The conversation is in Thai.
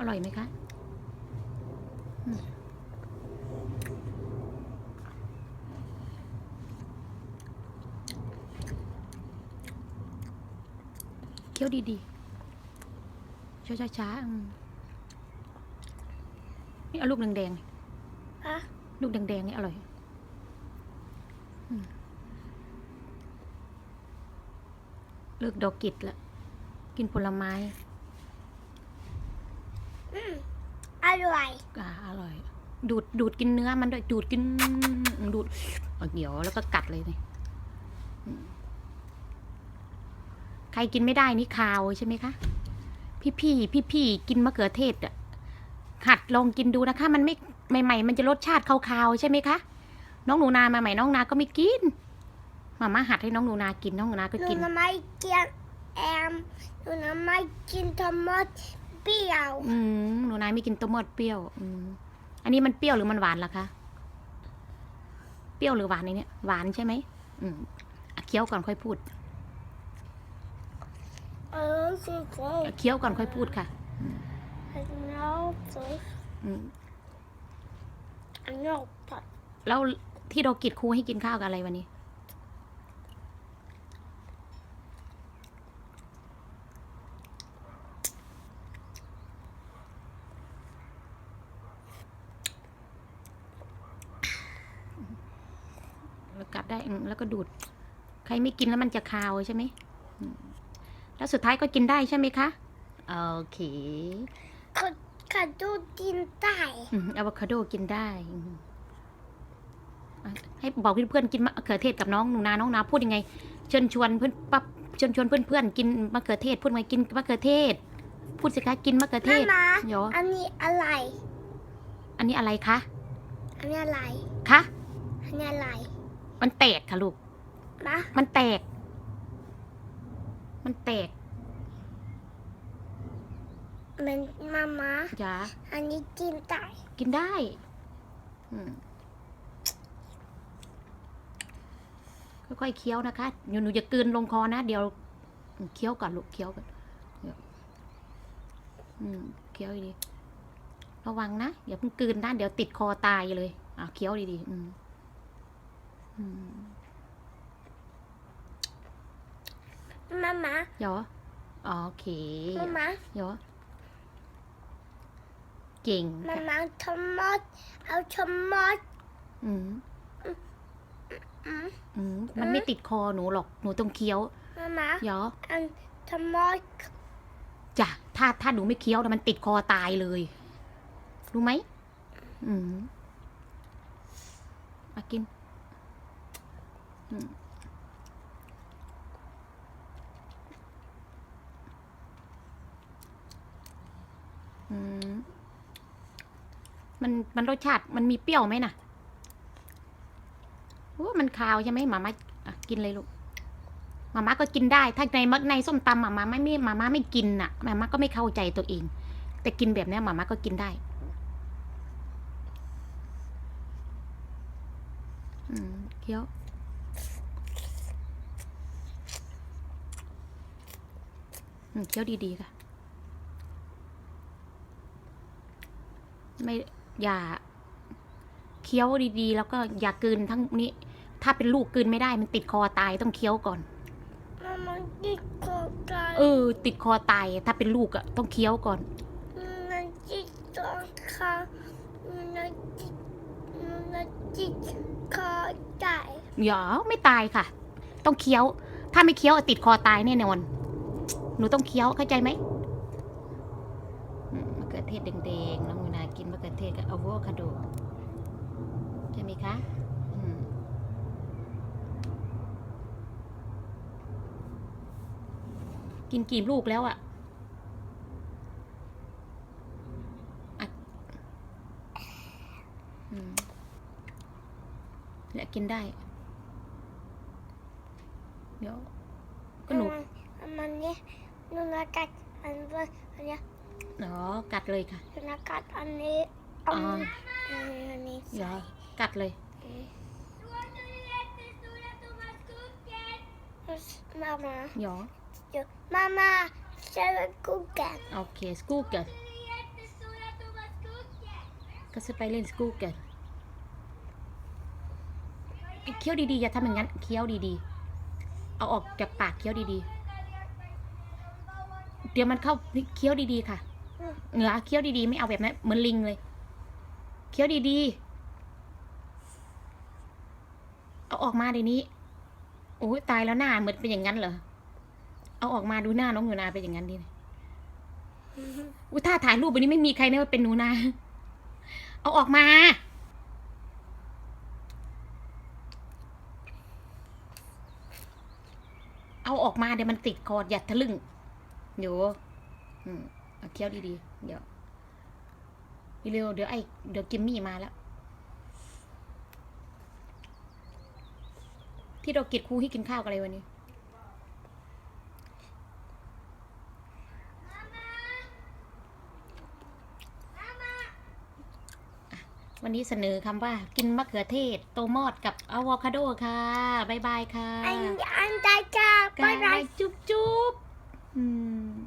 อร่อยไหมคะอืมเคี้ยวดีๆช้าๆช้าๆอืมนี่เอาลูกแดงฮะๆลูกแดงๆนี่อร่อยอืมเลิกดอกกิดละกินผลไม้ อืมอ ร่อย อ่าอร่อย ดูดดูดกินเนื้อมันด้วยดูดกินดูดเอาเดี๋ยวแล้วก็กัดเลยนี่อืมใครกินไม่ได้นี่คาวใช่ไหมคะ พี่พี่พี่พี่ๆกินมะเขือเทศอะหัดลองกินดูนะคะ มันไม่ใหม่ ๆ มันจะรสชาติคาวๆใช่ไหมคะ น้องหนูนามาใหม่น้องนาก็ไม่กินมาม่าหัดให้น้องหนูนากินน้องหนูนาก็หนูกินน้ำไม่กินแอมหนูน้ำไม่กินทอมด เปรี้ยว อืมหนูนาไม่กินตัวมอดเปรี้ยวอืมอันนี้มันเปรี้ยวหรือมันหวานล่ะคะ เปรี้ยวหรือหวานในเนี้ยหวานใช่ไหมอืมอะเคี้ยวก่อนค่อยพูดเออคือคือเคี้ยวก่อนค่อยพูดค่ะแล้วสวยอืมอันนี้ผัดแล้วที่เรากิดครูให้กินข้าวกับอะไรวันนี้ แล้วกัด ได้อืมแล้วก็ดูด ใครไม่กินแล้วมันจะคาวใช่ไหมอืมแล้วสุดท้ายก็กินได้ใช่ไหมคะโอเคกดกระดูกกินได้อืมอะโวคาโดกินได้อืมอะให้บอกเพื่อนๆกินมะเขือเทศกับน้องหนูนาน้องนาพูดยังไง เชิญชวนเพื่อนปั๊บเชิญชวนเพื่อนๆกินมะเขือเทศพูดไงกินมะเขือเทศ พูดสิคะกินมะเขือเทมาศมาเดี๋ยวอันนี้อะไร อันนี้อะไรคะอันนี้อะไรคะอันนี้อะไร มันแตกค่ะลูกมามันแตก มันแตกมันมามาจ้าอันนี้กินได้กินได้อืมค่อยๆเคี้ยวนะคะหนูหนูจะกลืนลงคอนะเดี๋ยวเคี้ยวก่อนลูกเคี้ยวก่อนเดี๋ยวอืมเคี้ยวดีๆระวังนะอย่าเพิ่งกลืนนะเดี๋ยวติดคอตายเลยอะเคี้ยวดีๆอืม อืมมามาเดี๋ยวอ๋อโอเคมามาเดี๋ยวเก่งมาค่ะมาทอมดเอาทอมดอืมอืมอืมมันไม่ติดคอหนูหรอกหนูต้องเคี้ยวมามาเดี๋ยวอันทอมดจ้ะถ้าถ้าหนูไม่เคี้ยวนะมันติดคอตายเลย รู้ไหมอืมมากิน อื มันมันรสชาติมันมีเปรี้ยวไหมน่ะโอ้มันคาวใช่ไหมหมามาอะกินเลยลูกหมาม่าก็กินได้ ถ้าในมในส้มตำหมาม่าไม่ไม่หมาม่าไม่กินน่ะหมาม่าก็ไม่เข้าใจตัวเอง แต่กินแบบนี้หมาม่าก็กินได้อืมเคี้ยว อืม เคี้ยวดีๆค่ะ ไม่อย่าเคี้ยวดีๆ แล้วก็อย่ากลืนทั้งนี้ ถ้าเป็นลูกกลืนไม่ได้มันติดคอตายต้องเคี้ยวก่อนมามาจิกโกกันเออ ติดคอตายถ้าเป็นลูกอะต้องเคี้ยวก่อนมันจิกตัวขามันจิกมันจิกคอได้อย่าไม่ตายค่ะ ต้องเคี้ยว ถ้าไม่เคี้ยวอะติดคอตายแน่นอน หนูต้องเคี้ยวเข้าใจไหมมะเขือเทศแดงๆน้องมูนากินมะเขือเทศกับอะโวคาโดใช่ไหมคะกินกี่ลูกแล้วอะอะอืมและกินได้ เดี๋ยวก็หนูมันเนี่ย นูนักัดอันว่าอันเนี้ยอ๋อ กัดเลยค่ะหนูนักัดอันนี้อันนี้อันนี้เดี๋ยวกัดเลยมามาเดี๋ยวเดี๋ยวมามาจะไปกูกันโอเคสกูเกิลก็จะไปเล่นสกูกันเคี้ยวดีๆอย่าทำอย่างนั้นเคี้ยวดีๆ เอาออกจากปากเคี้ยวดีๆ เดี๋ยวมันเข้าเคี้ยวดีๆค่ะเหนือเคี้ยวดีๆไม่เอาแบบนั้นเหมือนลิงเลย เคี้ยวดีๆ เอาออกมาเดี๋ยวนี้ โอ้ยตายแล้วหน้าเหมือนเป็นอย่างนั้นเหรอ เอาออกมาดูหน้าน้องหนูนาเป็นอย่างนั้นดิอุ้ยถ้าถ่ายรูปวันนี้ไม่มีใครแน่ว่าเป็นหนูนา เอาออกมาเอาออกมาเดี๋ยวมันติดคออย่าทะลึ่ง เดี๋ยวอืมเอาเคี้ยวดีๆ เดี๋ยวเร็วๆเดี๋ยวไอ้เดี๋ยวกิมมี่มาแล้วที่เรากิดครูให้กินข้าวกันเลยวันนี้ วันนี้เสนอคำว่ากินมะเขือเทศ โตมอดกับอะโวคาโดค่ะบ๊ายบายค่ะ อันอันได้จ้ากาบ๊ายบายยจุ๊บจุ๊บอืม